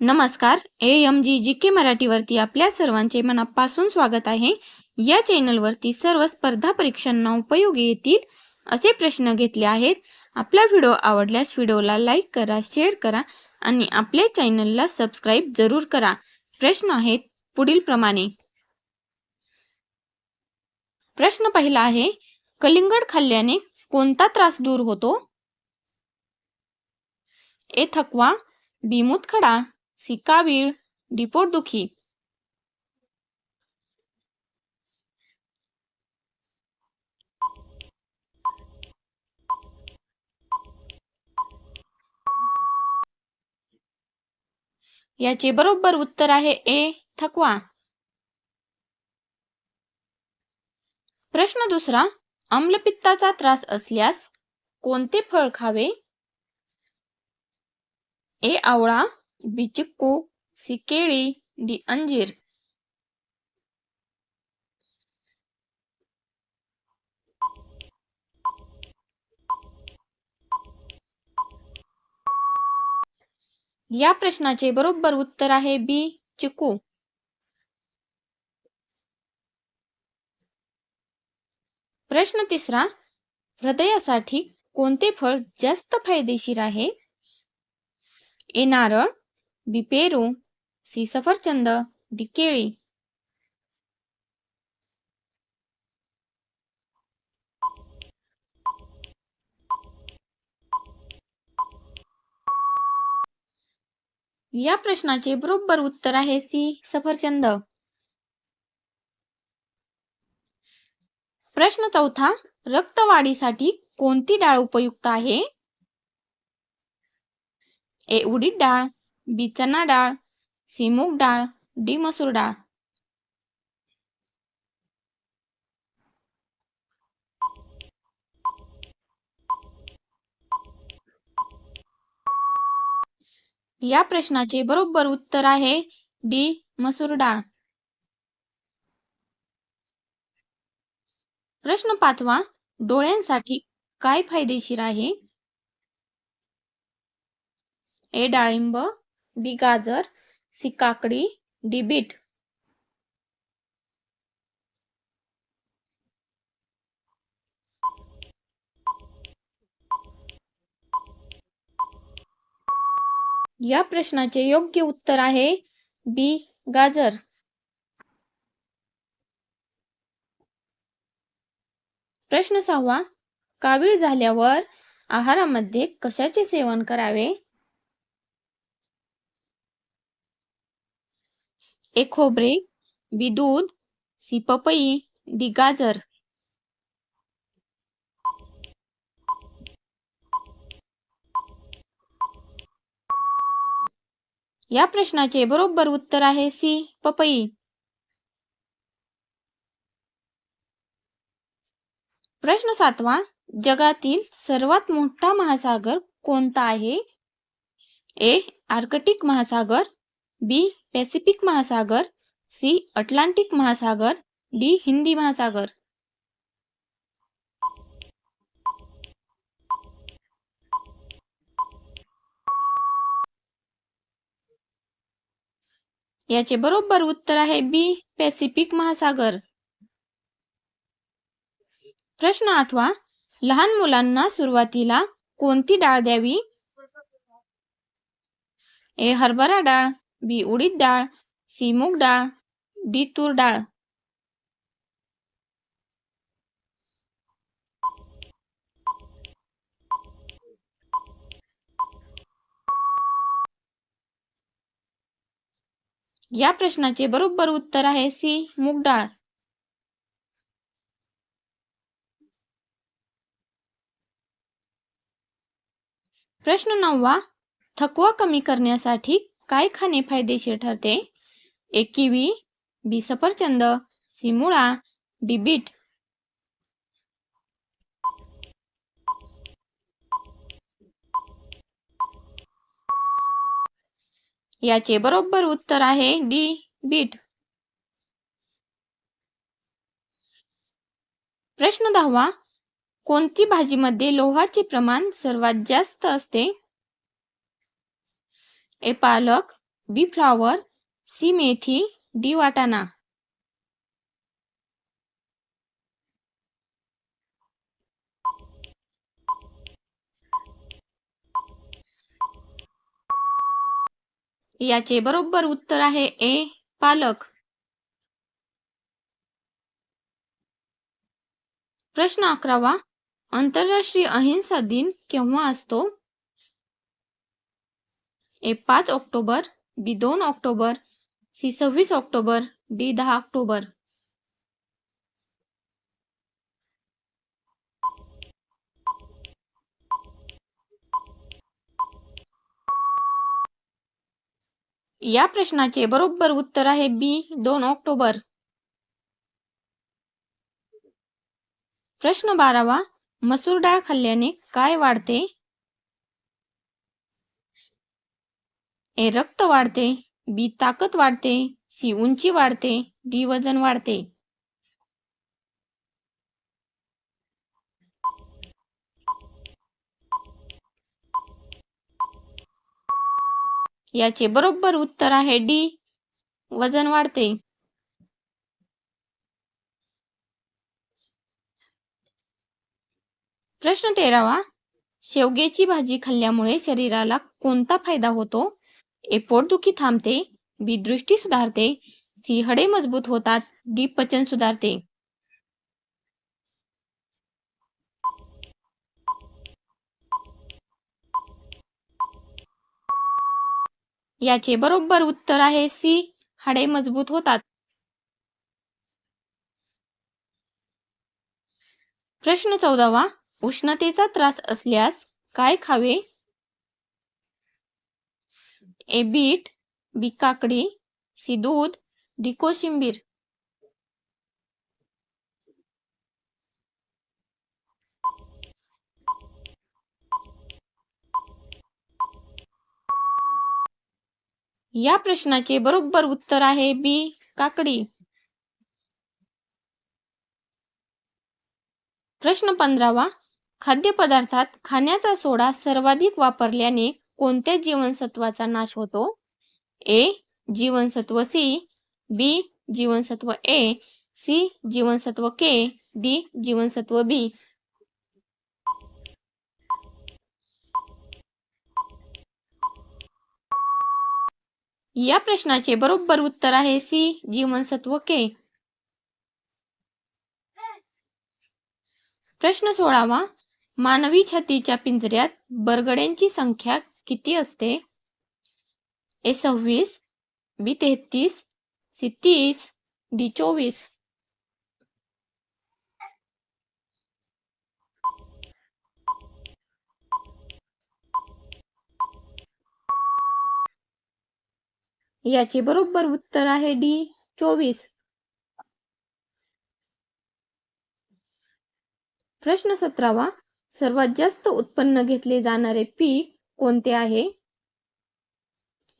नमस्कार. A M G जी के मराठीवरती आपल्या सर्वांचे मनापासून स्वागत आहे. या चॅनलवरती सर्व स्पर्धा परीक्षांना उपयोगी येतील असे प्रश्न घेतले आहेत. आपला व्हिडिओ आवडल्यास व्हिडिओला लाईक करा शेअर करा आणि आपल्या चॅनलला सबस्क्राईब जरूर करा. प्रश्न आहेत पुढील प्रमाणे. प्रश्न पहिला आहे कलिंगड खाल्ल्याने कोणता त्रास दूर होतो? ए थकवा बी मुतखडा सिकावीळ डिपोट दुखी. याचे बरोबर उत्तर आहे ए थकवा. प्रश्न दुसरा आम्लपित्ताचा त्रास असल्यास कोणते फळ खावे? ए आवळा. बी चिक्कू सी केळी डी अंजीर. या प्रश्नाचे बरोबर उत्तर आहे बी चिकू. प्रश्न तिसरा हृदयासाठी कोणते फळ जास्त फायदेशीर आहे? ए नारळ बी पेरू सी. सफरचंद डी. केळी. या प्रश्नाचे बरोबर उत्तर आहे सी. सफरचंद. प्रश्न चौथा रक्तवाढीसाठी कोणती डाळ उपयुक्त आहे? ए उडीद डाळ बी चना डाळ सी मूग डाळ डी मसूर डाळ या प्रश्नाचे बरोबर उत्तर आहे डी मसूर डाळ प्रश्न पाचवा डोळ्यांसाठी काय फायदेशीर आहे? ए डाळिंब बी गाजर सी काकडी डी बीट. या प्रश्नाचे योग्य उत्तर आहे बी गाजर. प्रश्न सहावा कावीळ झाल्यावर आहारामध्ये कशाचे सेवन करावे? ए खोबरे बी दूध सी पपई डी गाजर. या प्रश्नाचे बरोबर उत्तर आहे सी पपई. प्रश्न सातवा जगातील सर्वात मोठा महासागर कोणता आहे? ए आर्कटिक महासागर बी पॅसिफिक महासागर सी अटलांटिक महासागर डी हिंदी महासागर. याचे बरोबर उत्तर आहे बी पॅसिफिक महासागर. प्रश्न आठवा लहान मुलांना सुरुवातीला कोणती डाळ द्यावी? ए हरभरा डाळ. बी उडीद डाळ सी मूग डाळ डी तूर डाळ. या प्रश्नाचे बरोबर उत्तर आहे सी मूग डाळ. प्रश्न नववा थकवा कमी करण्यासाठी काय खाणे फायदेशीर ठरते? एक किवी बी सफरचंद सी मुळा डी बीट. याचे बरोबर उत्तर आहे डी बीट. प्रश्न दहावा कोणती भाजीमध्ये लोहाचे प्रमाण सर्वात जास्त असते? ए पालक बी फ्लावर सी मेथी डी वाटाणा. याचे बरोबर उत्तर आहे ए पालक. प्रश्न अकरावा. आंतरराष्ट्रीय अहिंसा दिन केव्हा असतो? ए पाच ऑक्टोबर बी दोन ऑक्टोबर सी सव्वीस ऑक्टोबर डी दहा ऑक्टोबर. या प्रश्नाचे बरोबर उत्तर आहे बी दोन ऑक्टोबर. प्रश्न बारावा मसूर डाळ खाल्ल्याने काय वाढते? ए रक्त वाढते बी ताकद वाढते सी उंची वाढते डी वजन वाढते. याचे बरोबर उत्तर आहे डी वजन वाढते. प्रश्न तेरावा शेवग्याची भाजी खाल्ल्यामुळे शरीराला कोणता फायदा होतो? ए पोटदुखी थांबते बी दृष्टी सुधारते सी हडे मजबूत होतात डी पचन सुधारते. याचे बरोबर उत्तर आहे सी हाडे मजबूत होतात. प्रश्न चौदावा उष्णतेचा त्रास असल्यास काय खावे? ए बीट बी काकडी सी दूध डी कोशिंबीर या प्रश्नाचे बरोबर उत्तर आहे बी काकडी प्रश्न पंधरावा खाद्यपदार्थात खाण्याचा सोडा सर्वाधिक वापरल्याने कोणत्या जीवनसत्वाचा नाश होतो? ए जीवनसत्व सी बी जीवनसत्व ए सी जीवनसत्व के डी जीवनसत्व बी. या प्रश्नाचे बरोबर उत्तर आहे सी जीवनसत्व के. प्रश्न सोळावा. मानवी छातीच्या पिंजऱ्यात बरगड्यांची संख्या किती असते? ए सव्वीस बी तेहतीस सी तीस डी चोवीस. याचे बरोबर उत्तर आहे डी चोवीस. प्रश्न सतरावा. सर्वात जास्त उत्पन्न घेतले जाणारे पीक कोणते आहे?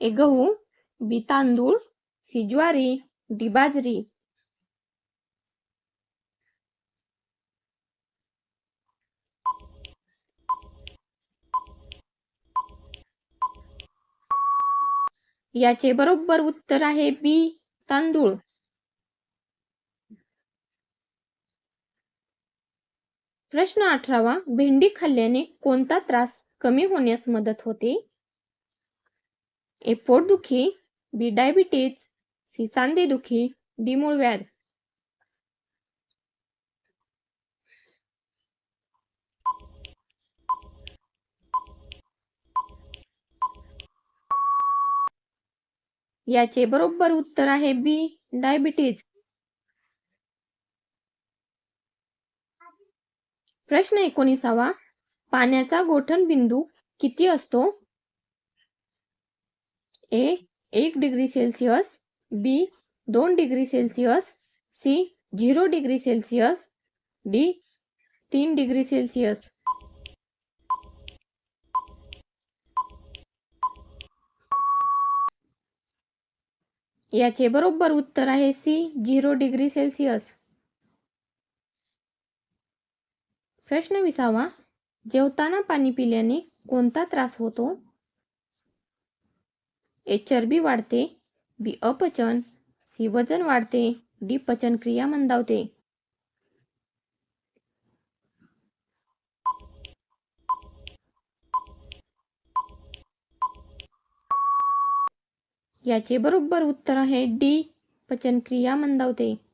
ए गहू बी तांदूळ सी ज्वारी डी बाजरी. याचे बरोबर उत्तर आहे बी तांदूळ. प्रश्न अठरावा भेंडी खाल्ल्याने कोणता त्रास कमी होण्यास मदत होते. ए पोटदुखी बी डायबिटीज सी सांधेदुखी डी मूळव्याध याचे बरोबर उत्तर आहे बी डायबिटीज. प्रश्न एकोणीसावा. पाण्याचा गोठण बिंदू किती असतो? ए एक डिग्री सेल्सिअस बी दोन degree Celsius C zero degree Celsius D तीन डिग्री सेल्सिअस. याचे बरोबर उत्तर आहे सी झिरो डिग्री सेल्सिअस. प्रश्न विसावा. जेवताना पाणी पिल्याने कोणता त्रास होतो? ए चरबी वाढते बी अपचन सी वजन वाढते डी पचनक्रिया मंदावते. याचे बरोबर उत्तर आहे डी पचनक्रिया मंदावते.